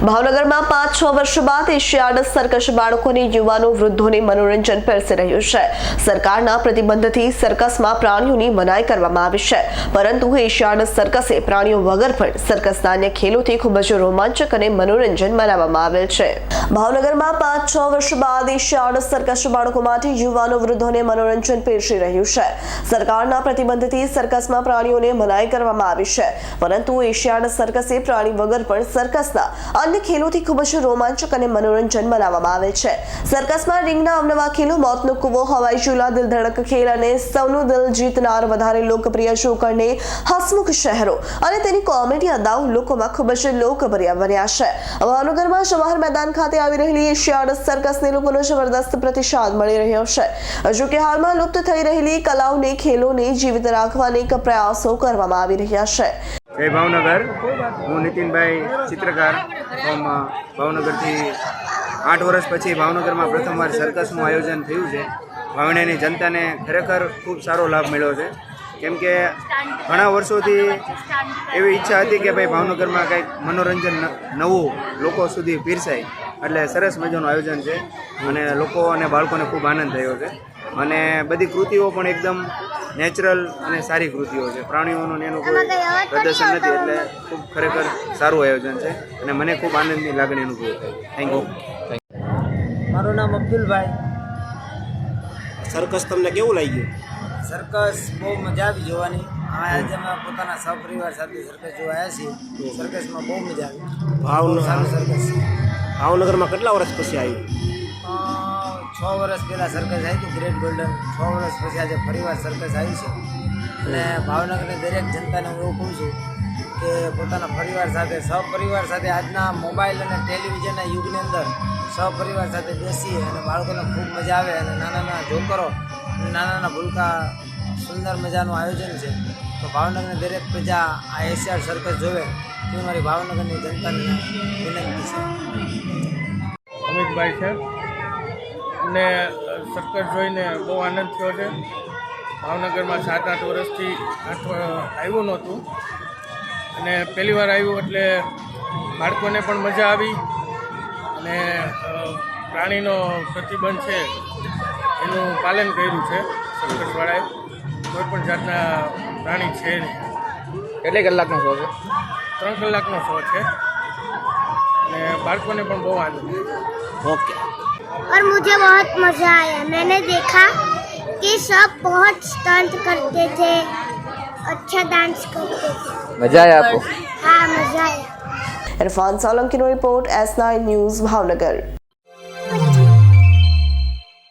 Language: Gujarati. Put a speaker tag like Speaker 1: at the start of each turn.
Speaker 1: ભાવનગરમાં પાંચ છ વર્ષ બાદ એશિયાડ સર્કસ બાળકોને યુવાનો વૃદ્ધોને મનોરંજન પીરસી રહ્યું છે. સરકારના પ્રતિબંધથી સર્કસમાં પ્રાણીઓની મનાઈ કરવામાં આવી છે. પરંતુ એશિયાડ સર્કસે પ્રાણીઓ વગર પણ સર્કસના અન્ય ખેલોથી ખૂબ જ રોમાંચક અને મનોરંજન મનાવવામાં આવેલ છે. ભાવનગરમાં પાંચ છ વર્ષ બાદ એશિયાડ સર્કસ બાળકો માટે યુવાનો વૃદ્ધોને મનોરંજન પીરસી રહ્યું છે. સરકારના પ્રતિબંધથી સર્કસમાં પ્રાણીઓને મનાઈ કરવામાં આવી છે. પરંતુ એશિયાડ સર્કસે પ્રાણી વગર પણ સર્કસના અન્ય ખેલોથી ખૂબ જ રોમાંચક અને મનોરંજન બનાવવામાં આવે છે. સર્કસમાં રિંગના અવનવા ખેલો મોતનો કૂવો, હવાઈ ચૂલા, દિલ ધડક ખેલ અને સૌનું દિલ જીતનાર વધારે લોકપ્રિય જોકરને હસમુખ શહેરો અને તેની કોમેડી અદાઓ લોકોમાં ખૂબ જ લોકપ્રિય બન્યા છે. ભાવનગરમાં જવાહર મેદાન ખાતે આવી રહેલી એશિયાડ સર્કસને લોકોનો જબરદસ્ત પ્રતિસાદ મળી રહ્યો છે. જો કે હાલમાં લુપ્ત થઈ રહેલી કલાઓને, ખેલોને જીવિત રાખવા અનેક પ્રયાસો કરવામાં આવી રહ્યા છે.
Speaker 2: જય ભાવનગર. હું નીતિનભાઈ ચિત્રકાર ફ્રોમ ભાવનગરથી આઠ વર્ષ પછી ભાવનગરમાં પ્રથમવાર સર્કસનું આયોજન થયું છે. ભાવનગરની જનતાને ખરેખર ખૂબ સારો લાભ મળ્યો છે. કેમ કે ઘણા વર્ષોથી એવી ઈચ્છા હતી કે ભાઈ ભાવનગરમાં કંઈક મનોરંજન નવું લોકો સુધી પીરસાય. એટલે સરસ મજાનું આયોજન છે. અને લોકો અને બાળકોને ખૂબ આનંદ થયો છે. અને બધી કૃતિઓ પણ એકદમ નેચરલ અને સારી કૃતિઓ છે. પ્રાણીઓનું ને એનું કોઈ પ્રદર્શન નથી એટલે ખૂબ ખરેખર સારું આયોજન છે અને મને ખૂબ આનંદની લાગણી અનુભવ થાય થેન્ક યુ
Speaker 3: મારું નામ અબ્દુલભાઈ.
Speaker 4: સર્કસ તમને કેવું લાગ્યું?
Speaker 3: સર્કસ બહુ મજા આવી જોવાની. આજે અમે પોતાના સહપરિવાર સાથે સર્કસ જોવા આવ્યા છીએ. સર્કસમાં બહુ મજા આવી.
Speaker 4: ભાવનગર
Speaker 3: સારું સર્કસ.
Speaker 4: ભાવનગરમાં કેટલા વર્ષ પછી આવ્યું?
Speaker 3: છ વર્ષ પહેલાં સર્કસ આવી હતું ગ્રેટ ગોલ્ડન છ વર્ષ પછી આજે ફરીવાર સર્કસ આવી છે. અને ભાવનગરની દરેક જનતાને હું એવું કહું છું કે પોતાના પરિવાર સાથે સહપરિવાર સાથે આજના મોબાઈલ અને ટેલિવિઝનના યુગની અંદર સહપરિવાર સાથે બેસી અને બાળકોને ખૂબ મજા આવે અને નાના નાના જોકરો અને નાના નાના ભૂલકા સુંદર મજાનું આયોજન છે. તો ભાવનગરની દરેક પ્રજા આ એશિયાડ સર્કસ જોવે તે મારી ભાવનગરની જનતાની વિનંતી છે.
Speaker 5: અમિતભાઈ છે. અને સર્કસ જોઈને બહુ આનંદ થયો છે. ભાવનગરમાં સાત આઠ વર્ષથી આવ્યું નહોતું. અને પહેલી વાર આવ્યું એટલે બાળકોને પણ મજા આવી અને પ્રાણીનો પ્રતિબંધ છે એનું પાલન કર્યું છે સર્કસવાળાએ કોઈ પણ જાતના પ્રાણી છે નહીં.
Speaker 6: કેટલી કલાકનો શો છે?
Speaker 5: ત્રણ કલાકનો શો છે. અને બાળકોને પણ બહુ આનંદ
Speaker 4: ઓકે.
Speaker 7: और मुझे बहुत मज़ा आया। मैंने देखा कि सब बहुत स्टंट करते थे अच्छा डांस करते थे।
Speaker 6: मज़ा आया आपको?
Speaker 7: हाँ मज़ा आया।
Speaker 1: Irfan Solanki report S nine news Bhavnagar.